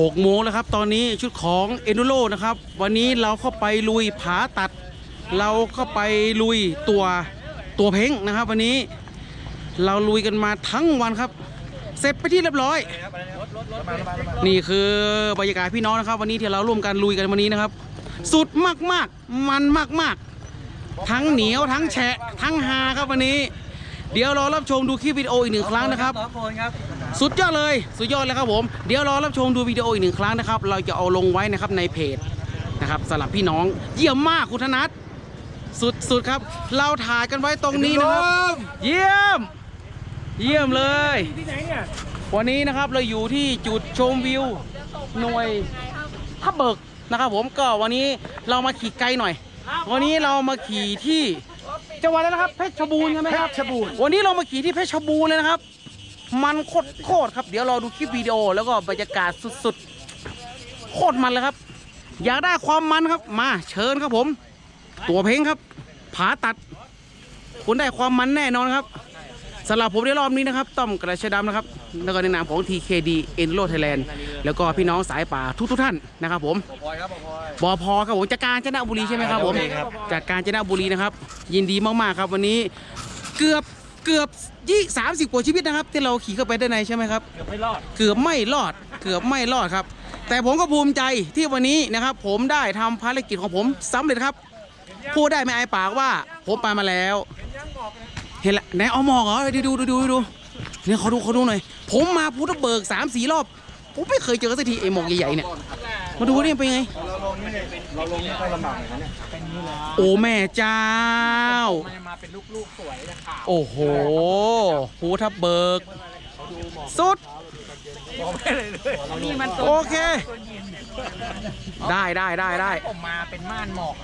หกโมงแล้วครับ ตอนนี้ชุดของเอน r โ o นะครับ วันนี้เราเข้าไปลุยผาตัด เราเข้าไปลุยตัวตัวเพ้งนะครับ วันนี้เราลุยกันมาทั้งวันครับ เสร็จไปที่เรียบร้อย นี่คือบรรยากาศพี่น้องนะครับ วันนี้ที่เราร่วมกันลุยกันวันนี้นะครับ สุดมากๆ มันมากมากๆทั้งเหนียวทั้งแฉะทั้งฮาครับวันนี้ เดี๋ยวรอรับชมดูคลิปวิดีโออีกหนึ่งครั้งนะครับ สองคนครับสุดยอดเลย สุดยอดเลยครับผม เดี๋ยวรอรับชมดูวิดีโออีกหนึ่งครั้งนะครับ เราจะเอาลงไว้นะครับในเพจนะครับสำหรับพี่น้อง เยี่ยมมากคุณธนัทสุดสุดครับ เราถ่ายกันไว้ตรงนี้นะครับ เยี่ยม เยี่ยมเลย ที่ไหนเนี่ยวันนี้นะครับเราอยู่ที่จุดชมวิวหน่วยทับเบิกนะครับ ผมก็วันนี้เรามาขี่ไกลหน่อย วันนี้เรามาขี่ที่ จังหวัดอะไรนะครับเพชรบูรณ์ใช่ไหมครับชบูรณ์ วันนี้เรามาขี่ที่เพชรบูรณ์เลยนะครับ มันโคตรโคตรครับเดี๋ยวรอดูคลิปวิดีโอแล้วก็บรรยากาศสุดๆโคตรมันเลยครับ อยากได้ความมันครับมาเชิญครับผม ตัวเพลงครับผาตัด คุณได้ความมันแน่นอนครับสำหรับผมในรอบนี้นะครับต้อมกระชดำนะครับ แล้วก็ในนามของ TKD e n r o Thailand แล้วก็พี่น้องสายป่าทุกๆท่านนะครับผมพอยครับพอยบอพอครับผมจากการจนบุรีใช่ไหมครับผมโอเคครับจากการจนบุรีนะครับ ยินดีมากๆครับวันนี้เกือบเกือบยี่สามสิบกว่าชีวิตนะครับ ที่เราขี่เข้าไปด้านในใช่ไหมครับเกือบไม่รอดเกือบไม่รอดเกือบไม่รอดครับ แต่ผมก็ภูมิใจที่วันนี้นะครับ ผมได้ทำภารกิจของผมสำเร็จครับพูดได้ไม่อายปากว่าผมไปมาแล้ว เห็นละไหนเอาหมอกเหรอดูดูดูดูดูเนี่ยเขาดูเขาดูหน่อยผมมาพุทธเบิกสามสี่รอบ ผมไม่เคยเจอสักทีไอหมอกใหญ่ๆเนี่ย มาดูนี่เป็นไง เราลงนี่เราลงนี่ค่อยลำบากเลยนะเนี่ยเป็นนี้เลยโอ้แม่เจ้า มันจะมาเป็นลูกๆสวยนะขาวโอ้โหภูทับเบิก สุดบอกไม่เลยเลยนี่มันโอเค ได้ได้ได้ได้ ผมมาเป็นม่านหมอก